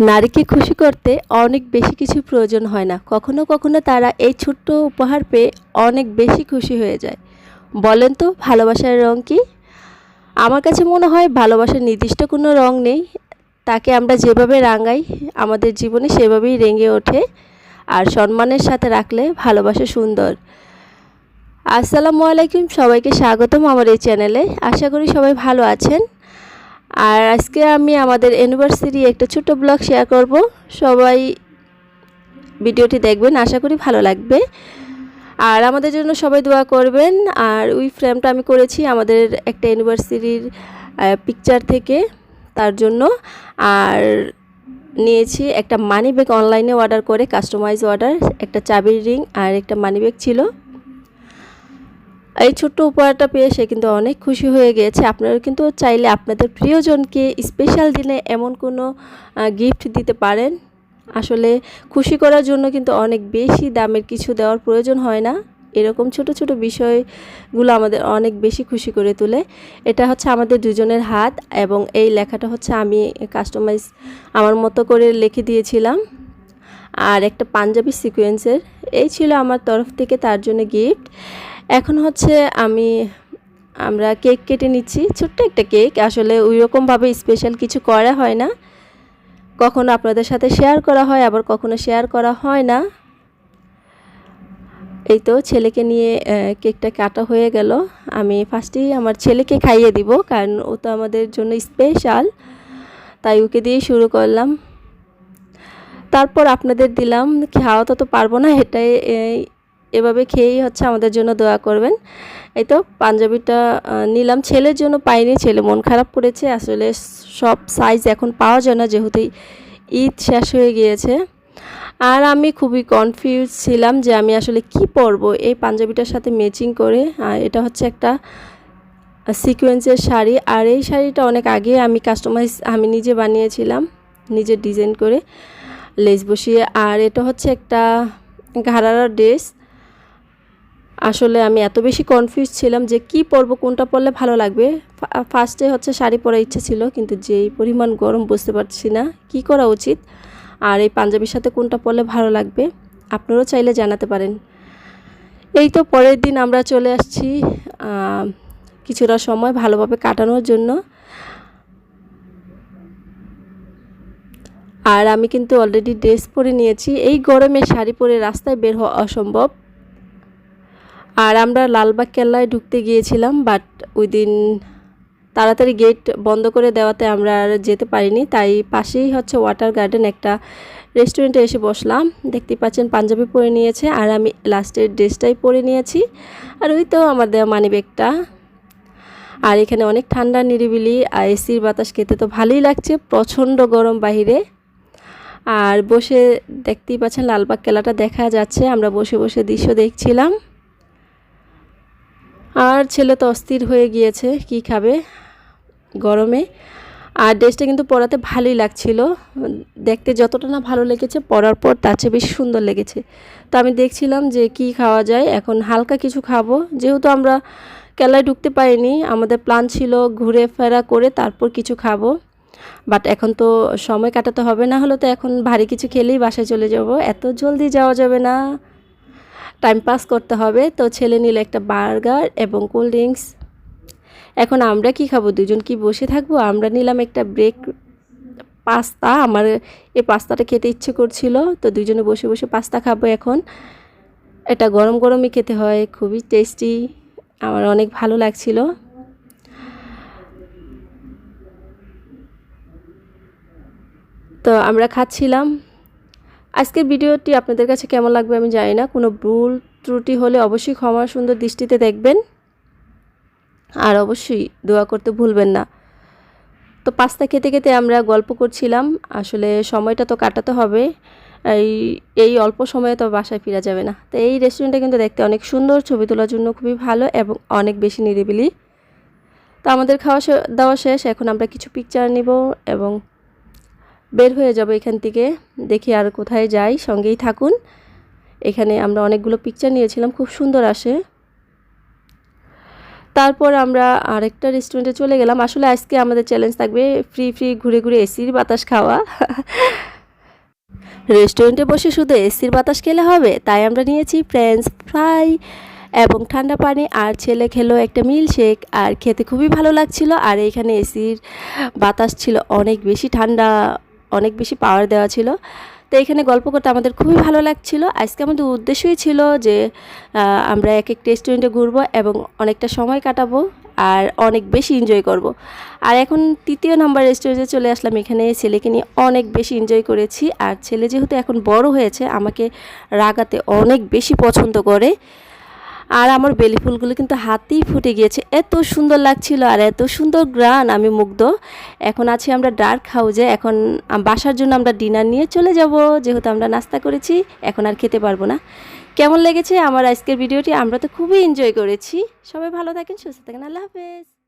নারীকে খুশি করতে অনেক বেশি কিছু প্রয়োজন হয় না। কখনো কখনো তারা এই ছোট্ট উপহার পেয়ে অনেক বেশি খুশি হয়ে যায়। বলেন তো, ভালোবাসার রং কি? আমার কাছে মনে হয় ভালোবাসার নির্দিষ্ট কোনো রং নেই। তাকে আমরা যেভাবে রাঙাই, আমাদের জীবনে সেভাবেই রেঙে ওঠে। আর সম্মানের সাথে রাখলে ভালোবাসা সুন্দর। আসসালামু আলাইকুম, সবাইকে স্বাগতম আমার এই চ্যানেলে। আশা করি সবাই ভালো আছেন। আর আজকে আমি আমাদের অ্যানিভার্সারি একটা ছোট ব্লগ শেয়ার করব। সবাই ভিডিওটি দেখবেন, আশা করি ভালো লাগবে। আর আমাদের জন্য সবাই দোয়া করবেন। আর ওই ফ্রেমটা আমি করেছি আমাদের একটা অ্যানিভার্সারির পিকচার থেকে তার জন্য। আর নিয়েছি একটা মানি ব্যাগ অনলাইনে অর্ডার করে কাস্টমাইজ অর্ডার একটা চাবির রিং আর একটা মানি ব্যাগ ছিল। এই ছোট্ট উপহারটা পেয়ে সে কিন্তু অনেক খুশি হয়ে গিয়েছে। আপনারা কিন্তু চাইলে আপনাদের প্রিয়জনকে স্পেশাল দিনে এমন কোনো গিফট দিতে পারেন। আসলে খুশি করার জন্য কিন্তু অনেক বেশি দামের কিছু দেওয়ার প্রয়োজন হয় না। এরকম ছোট ছোট বিষয়গুলো আমাদের অনেক বেশি খুশি করে তোলে। এটা হচ্ছে আমাদের দুজনের হাত এবং এই লেখাটা হচ্ছে আমি কাস্টমাইজ আমার মতো করে লিখে দিয়েছিলাম। আর একটা পাঞ্জাবি সিকোয়েন্সের এই ছিল আমার তরফ থেকে তার জন্য গিফট এখন হচ্ছে আমি, আমরা কেক কেটে নিচ্ছি, ছোট্ট একটা কেক। আসলে ওই রকমভাবে স্পেশাল কিছু করা হয় না। কখনো আপনাদের সাথে শেয়ার করা হয়, আবার কখনো শেয়ার করা হয় না। এই তো ছেলেকে নিয়ে কেকটা কাটা হয়ে গেল। আমি ফার্স্টেই আমার ছেলেকে খাইয়ে দিব, কারণ ও তো আমাদের জন্য স্পেশাল তাই ওকে দিয়ে শুরু করলাম। তারপর আপনাদের দিলাম খাওয়া তো পারব না, এটাই এভাবে খেয়েই হচ্ছে আমাদের জন্য দোয়া করবেন। এই তো পাঞ্জাবিটা নিলাম। ছেলের জন্য পাইনি, ছেলে মন খারাপ করেছে। আসলে সব সাইজ এখন পাওয়া যায় না, যেহেতু ঈদ শেষ হয়ে গিয়েছে। আর আমি খুবই কনফিউজ ছিলাম যে আমি আসলে কি পরবো? এই পাঞ্জাবিটার সাথে ম্যাচিং করে এটা হচ্ছে একটা সিকোয়েন্সের শাড়ি। আর এই শাড়িটা অনেক আগে আমি কাস্টমাইজ আমি নিজে বানিয়েছিলাম, নিজে ডিজাইন করে লেস বসিয়ে। আর এটা হচ্ছে একটা ঘাড়ার ড্রেস আসলে আমি এত বেশি কনফিউজ ছিলাম যে কি পরবো, কোনটা পরলে ভালো লাগবে? ফার্স্টে হচ্ছে শাড়ি পরার ইচ্ছা ছিল, কিন্তু যেই পরিমাণ গরম বুঝতে পারছি না, কি করা উচিত? আর এই পাঞ্জাবির সাথে কোনটা পরলে ভালো লাগবে? আপনারাও চাইলে জানাতে পারেন। এই তো পরের দিন আমরা চলে আসছি কিছুটা সময় ভালোভাবে কাটানোর জন্য। আর আমি কিন্তু অলরেডি ড্রেস পরে নিয়েছি। এই গরমে শাড়ি পরে রাস্তায় বের হওয়া অসম্ভব। আর আমরা লালবাগ কেল্লায় ঢুকতে গিয়েছিলাম বাট ওই দিন তাড়াতাড়ি গেট বন্ধ করে দেওয়াতে আমরা আর যেতে পারিনি। তাই পাশেই হচ্ছে ওয়াটার গার্ডেন একটা রেস্টুরেন্টে এসে বসলাম। দেখতে পাচ্ছেন পাঞ্জাবি পরে নিয়েছে, আর আমি লাস্টের ড্রেসটাই পরে নিয়েছি। আর ওই তো আমার দেওয়া মানি ব্যাগটা আর এখানে অনেক ঠান্ডা, নিরিবিলি, আর এসির বাতাস খেতে তো ভালোই লাগছে, প্রচণ্ড গরম বাহিরে। আর বসে দেখতেই পাচ্ছেন লালবাগ কেলাটা দেখা যাচ্ছে, আমরা বসে বসে দৃশ্য দেখছিলাম। আর ছেলে তো অস্থির হয়ে গিয়েছে, কি খাবে গরমে? আর ড্রেসটা কিন্তু পরাতে ভালোই লাগছিল। দেখতে যতটা না ভালো লেগেছে, পরার পর তার চেয়ে বেশি সুন্দর লেগেছে। তো আমি দেখছিলাম যে কি খাওয়া যায়, এখন হালকা কিছু খাব। যেহেতু আমরা কেলায় ঢুকতে পারিনি, আমাদের প্ল্যান ছিল ঘুরে ফেরা করে তারপর কিছু খাব। বাট এখন তো সময় কাটাতে হবে, না হলে তো এখন ভারী কিছু খেলেই বাসায় চলে যাব। এত জলদি যাওয়া যাবে না। টাইম পাস করতে হবে। তো ছেলে নিল একটা বার্গার এবং কোল্ড ড্রিঙ্কস এখন আমরা কি খাব? দুজন কি বসে থাকব? আমরা নিলাম একটা ব্রেক পাস্তা আমার এই পাস্তাটা খেতে ইচ্ছে করছিল। তো দুজনে বসে বসে পাস্তা খাব এখন। এটা গরম গরমই খেতে হয়। খুবই টেস্টি আমার অনেক ভালো লাগছিল। তো আমরা খাচ্ছিলাম। আজকের ভিডিওটি আপনাদের কাছে কেমন লাগবে আমি জানি না। কোনো ভুল ত্রুটি হলে অবশ্যই ক্ষমা সুন্দর দৃষ্টিতে দেখবেন। আর অবশ্যই দোয়া করতে ভুলবেন না। তো পাস্তা খেতে খেতে আমরা গল্প করছিলাম। আসলে সময়টা তো কাটাতে হবে। এই এই অল্প সময়ে তো বাসায় ফিরা যাবে না। তো এই রেস্টুরেন্টটা কিন্তু দেখতে অনেক সুন্দর, ছবি তোলার জন্য খুবই ভালো এবং অনেক বেশি নিরিবিলি। তো আমাদের খাওয়া দাওয়া শেষ। এখন আমরা কিছু পিকচার নিব এবং বের হয়ে যাব এখান থেকে, দেখি আর কোথায় যাই, সঙ্গেই থাকুন। এখানে আমরা অনেকগুলো পিকচার নিয়েছিলাম, খুব সুন্দর আসে। তারপর আমরা আরেকটা রেস্টুরেন্টে চলে গেলাম। আসলে আজকে আমাদের চ্যালেঞ্জ থাকবে ফ্রি ফ্রি ঘুরে ঘুরে এসির বাতাস খাওয়া। রেস্টুরেন্টে বসে শুধু এসির বাতাস খেলে হবে, তাই আমরা নিয়েছি ফ্রেঞ্চ ফ্রাই এবং ঠান্ডা পানি। আর ছেলে খেলো একটা মিল শেক আর খেতে খুবই ভালো লাগছিল। আর এইখানে এসির বাতাস ছিল অনেক বেশি ঠান্ডা। অনেক বেশি পাওয়ার দেওয়া ছিল। তো এখানে গল্প করতে আমাদের খুবই ভালো লাগছিল। আজকে আমাদের উদ্দেশ্যই ছিল যে আমরা এক এক রেস্টুরেন্টে ঘুরবো এবং অনেকটা সময় কাটাবো আর অনেক বেশি এনজয় করব। আর এখন তৃতীয় নাম্বার রেস্টুরেন্টে চলে আসলাম। এখানে ছেলেকে নিয়ে অনেক বেশি এনজয় করেছি। আর ছেলে যেহেতু এখন বড় হয়েছে, আমাকে রাগাতে অনেক বেশি পছন্দ করে। আর আমার বেলি ফুলগুলো কিন্তু হাতেই ফুটে গিয়েছে। এত সুন্দর লাগছিল আর এত সুন্দর গ্রান, আমি মুগ্ধ। এখন আছি আমরা ডার্ক হাউজে, এখন বাসার জন্য আমরা ডিনার নিয়ে চলে যাব। যেহেতু আমরা নাস্তা করেছি, এখন আর খেতে পারব না। কেমন লেগেছে আমার আজকের ভিডিওটি? আমরা তো খুবই এনজয় করেছি। সবাই ভালো থাকেন, সুস্থ থাকেন, আল্লাহ হাফেজ।